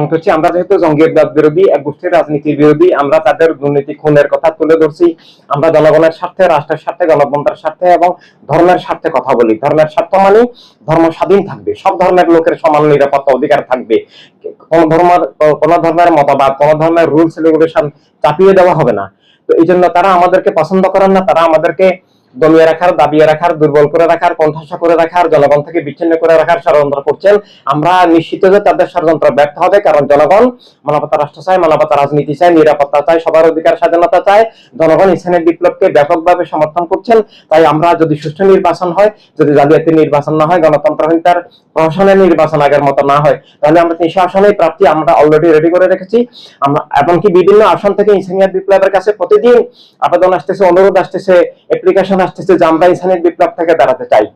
করছি আমরা যেহেতু জঙ্গিবাদ বিরোধী, এক গোষ্ঠীর রাজনীতির বিরোধী, আমরা তাদের দুর্নীতি, খুনের কথা তুলে ধরছি। আমরা জনগণের স্বার্থে, রাষ্ট্রের স্বার্থে, গণতন্ত্রের স্বার্থে এবং ধর্মের স্বার্থে কথা বলি। ধর্মের স্বার্থ মানে ধর্ম স্বাধীন থাকবে। সব ধর্মের লোকের সমান নিরাপত্তা অধিকার থাকবে। কোন ধর্মের কোন ধর্মের মতবাদ, কোন ধর্মের রুলস রেগুলেশন চাপিয়ে দেওয়া হবে না। তো এই জন্য তারা আমাদেরকে পছন্দ করেন না, তারা আমাদেরকে দমিয়ে রাখার, দাবিয়ে রাখার, দুর্বল করে রাখার, কণ্ঠাসা করে রাখার, জনগণ থেকে বিচ্ছিন্ন করে রাখার ষড়যন্ত্র করছেন। আমরা নিশ্চিত যে তাদের ষড়যন্ত্র ব্যর্থ হবে, কারণ জনগণ মানবতা রাষ্ট্র চায়, মানবতা রাজনীতি চায়, নিরাপত্তা চায়, সবার অধিকার স্বাধীনতা চায়। জনগণ ইসলামের বিপ্লবকে ব্যাপকভাবে সমর্থন করছেন। তাই আমরা যদি সুষ্ঠু নির্বাচন হয়, যদি জালিয়াতি নির্বাচন না হয়, গণতন্ত্রহীনতার প্রশাসনের নির্বাচন আগের মতো না হয়, তাহলে আমরা তিনশো আসনেই প্রাপ্তি আমরা অলরেডি রেডি করে রেখেছি। আমরা, এমনকি বিভিন্ন আসন থেকে ইসলামিয়া বিপ্লবের কাছে প্রতিদিন আবেদন আসতেছে, অনুরোধ আসতেছে অ্যাপ্লিকেশন আসতেছে আমরা ইসলামিক বিপ্লব থেকে দাঁড়াতে চাই।